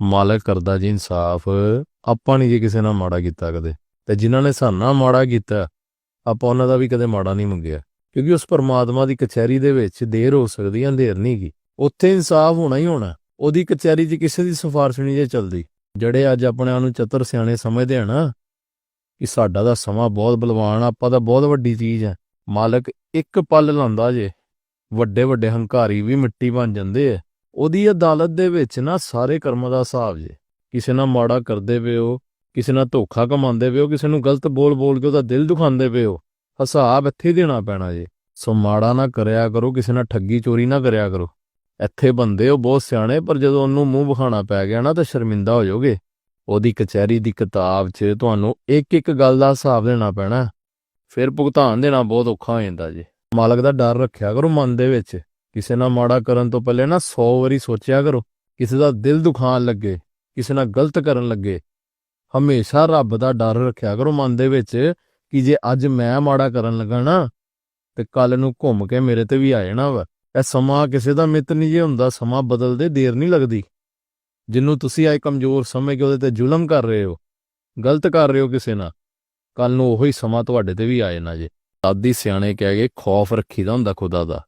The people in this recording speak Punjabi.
ਮਾਲਕ ਕਰਦਾ ਜੀ ਇਨਸਾਫ, ਆਪਾਂ ਨਹੀਂ ਜੇ ਕਿਸੇ ਨਾਲ ਮਾੜਾ ਕੀਤਾ ਕਦੇ। ਤੇ ਜਿਨ੍ਹਾਂ ਨੇ ਸਾਨੂੰ ਮਾੜਾ ਕੀਤਾ, ਆਪਾਂ ਉਹਨਾਂ ਦਾ ਵੀ ਕਦੇ ਮਾੜਾ ਨਹੀਂ ਮੰਗਿਆ। ਕਿਉਂਕਿ ਉਸ ਪਰਮਾਤਮਾ ਦੀ ਕਚਹਿਰੀ ਦੇ ਵਿੱਚ ਦੇਰ ਹੋ ਸਕਦੀ ਹੈ ਅੰਧੇਰ ਨਹੀਂ ਗੀ। ਉੱਥੇ ਇਨਸਾਫ ਹੋਣਾ ਹੀ ਹੋਣਾ। ਉਹਦੀ ਕਚਹਿਰੀ 'ਚ ਕਿਸੇ ਦੀ ਸਿਫਾਰਿਸ਼ ਨਹੀਂ ਜੇ ਚੱਲਦੀ। ਜਿਹੜੇ ਅੱਜ ਆਪਣੇ ਆਪ ਨੂੰ ਚਤਰ ਸਿਆਣੇ ਸਮਝਦੇ ਆ ਨਾ, ਕਿ ਸਾਡਾ ਦਾ ਸਮਾਂ ਬਹੁਤ ਬਲਵਾਨ ਆਪਾਂ ਦਾ ਬਹੁਤ ਵੱਡੀ ਚੀਜ਼ ਹੈ ਮਾਲਕ ਇੱਕ ਪਲ ਲਾਂਦਾ ਜੇ ਵੱਡੇ ਵੱਡੇ ਹੰਕਾਰੀ ਵੀ ਮਿੱਟੀ ਬਣ ਜਾਂਦੇ ਆ। ਉਹਦੀ ਅਦਾਲਤ ਦੇ ਵਿੱਚ ਨਾ ਸਾਰੇ ਕਰਮਾਂ ਦਾ ਹਿਸਾਬ ਜੇ। ਕਿਸੇ ਨਾਲ ਮਾੜਾ ਕਰਦੇ ਪਏ ਹੋ, ਕਿਸੇ ਨਾਲ ਧੋਖਾ ਕਮਾਉਂਦੇ ਪਏ ਹੋ, ਕਿਸੇ ਨੂੰ ਗਲਤ ਬੋਲ ਬੋਲ ਕੇ ਉਹਦਾ ਦਿਲ ਦੁਖਾਉਂਦੇ ਪਏ ਹੋ, ਹਿਸਾਬ ਇੱਥੇ ਹੀ ਦੇਣਾ ਪੈਣਾ ਜੇ। ਸੋ ਮਾੜਾ ਨਾ ਕਰਿਆ ਕਰੋ, ਕਿਸੇ ਨਾਲ ਠੱਗੀ ਚੋਰੀ ਨਾ ਕਰਿਆ ਕਰੋ। ਇੱਥੇ ਬੰਦੇ ਉਹ ਬਹੁਤ ਸਿਆਣੇ, ਪਰ ਜਦੋਂ ਉਹਨੂੰ ਮੂੰਹ ਵਿਖਾਣਾ ਪੈ ਗਿਆ ਨਾ ਤਾਂ ਸ਼ਰਮਿੰਦਾ ਹੋ ਜਾਓਗੇ। ਉਹਦੀ ਕਚਹਿਰੀ ਦੀ ਕਿਤਾਬ 'ਚ ਤੁਹਾਨੂੰ ਇੱਕ ਇੱਕ ਗੱਲ ਦਾ ਹਿਸਾਬ ਦੇਣਾ ਪੈਣਾ। ਫਿਰ ਭੁਗਤਾਨ ਦੇਣਾ ਬਹੁਤ ਔਖਾ ਹੋ ਜਾਂਦਾ ਜੀ। ਮਾਲਕ ਦਾ ਡਰ ਰੱਖਿਆ ਕਰੋ ਮਨ ਦੇ ਵਿੱਚ। ਕਿਸੇ ਨਾਲ ਮਾੜਾ ਕਰਨ ਤੋਂ ਪਹਿਲੇ ਨਾ 100 ਵਾਰੀ ਸੋਚਿਆ ਕਰੋ, ਕਿਸੇ ਦਾ ਦਿਲ ਦੁਖਾਣ ਲੱਗੇ, ਕਿਸੇ ਨਾਲ ਗਲਤ ਕਰਨ ਲੱਗੇ। ਹਮੇਸ਼ਾ ਰੱਬ ਦਾ ਡਰ ਰੱਖਿਆ ਕਰੋ ਮਨ ਦੇ ਵਿੱਚ ਕਿ ਜੇ ਅੱਜ ਮੈਂ ਮਾੜਾ ਕਰਨ ਲੱਗਾ ਨਾ, ਤੇ ਕੱਲ ਨੂੰ ਘੁੰਮ ਕੇ ਮੇਰੇ ਤੇ ਵੀ ਆ ਜਾਣਾ ਵਾ। ਇਹ ਸਮਾਂ ਕਿਸੇ ਦਾ ਮਿੱਤ ਨਹੀਂ ਜੇ ਹੁੰਦਾ, ਸਮਾਂ ਬਦਲਦੇ ਦੇਰ ਨਹੀਂ ਲੱਗਦੀ। ਜਿਹਨੂੰ ਤੁਸੀਂ ਅੱਜ ਕਮਜ਼ੋਰ ਸਮਝ ਕੇ ਉਹਦੇ ਤੇ ਜ਼ੁਲਮ ਕਰ ਰਹੇ ਹੋ, ਗਲਤ ਕਰ ਰਹੇ ਹੋ ਕਿਸੇ ਨਾਲ ਕੱਲ ਨੂੰ ਉਹੀ ਸਮਾਂ ਤੁਹਾਡੇ ਤੇ ਵੀ ਆ ਜਾਣਾ ਜੇ। ਦਾਦੀ ਸਿਆਣੇ ਕਹਿ ਗਏ ਖੌਫ ਰੱਖੀਦਾ ਹੁੰਦਾ ਖੁਦਾ ਦਾ।